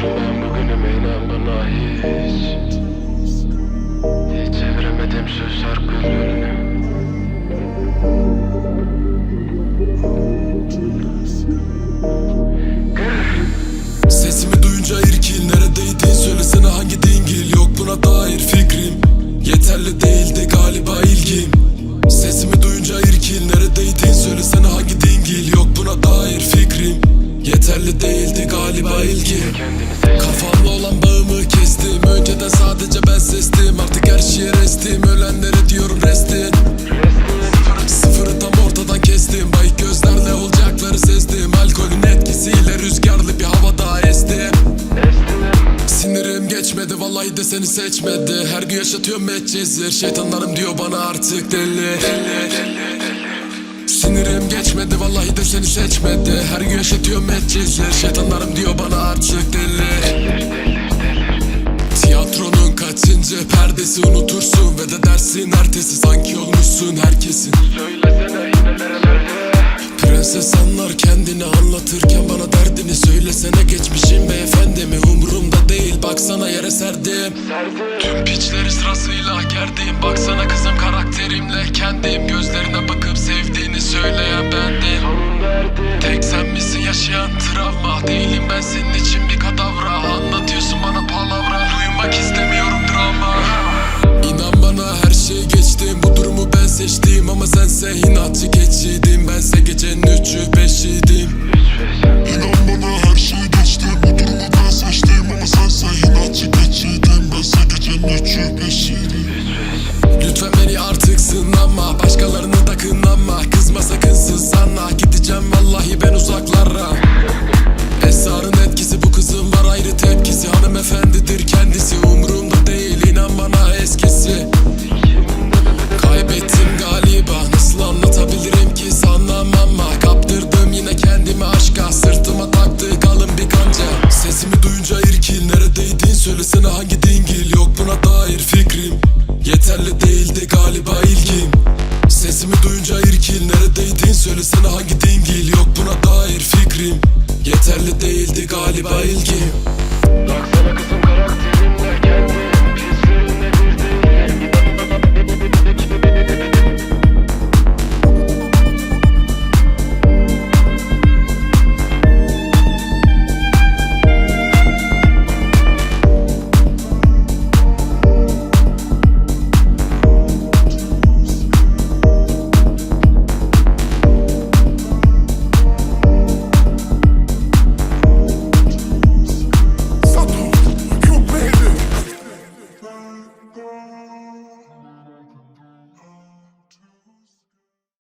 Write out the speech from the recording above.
Ben bugünüme inan bana hiç Hiç çeviremedim şu şarkılarını Sesimi duyunca irkil Neredeydin söylesene hangi dingil? Yok buna dair fikrim Yeterli değildi galiba Yeterli değildi galiba seç Kafamla olan bağımı kestim. Önceden sadece ben sestim. Artık her şeye restim. Ölenlere diyorum restin Sıfırı tam ortadan kestim. Bayık gözlerle olacakları sezdim. Alkolün etkisiyle rüzgarlı bir havada estim Sinirim geçmedi vallahi de seni seçmedi. Her gün yaşatıyorum medcezir Şeytanlarım diyor bana artık deli. Sinirim geçmedi vallahi de seni seçmedi. Her gün yaşatıyorum medcezir Şeytanlarım diyor bana artık deli. Tiyatronun kaçıncı perdesi? Unutursun Ve de dersin ertesi. Sanki olmuşsun herkesin. Söylesene Prenses anlar kendini anlatırken bana derdini söylesene. Geçmişim beyefendi mi? Umurumda değil. Baksana yere serdim. Tüm piçleri sırasıyla gerdim inatçı geçiydim Bense gecenin üçü beşiydim. İnan bana her şey geçti Bu durumu ben seçtim ama sense inatçı geçiydin Bense gecenin üçü beşiydim. Lütfen beni artık sınama Başkalarını dingil Yok buna dair fikrim. Yeterli değildi galiba ilgim. Sesimi duyunca irkil Neredeydin? Söylesene hangi dingil? Yok buna dair fikrim. Yeterli değildi galiba ilgim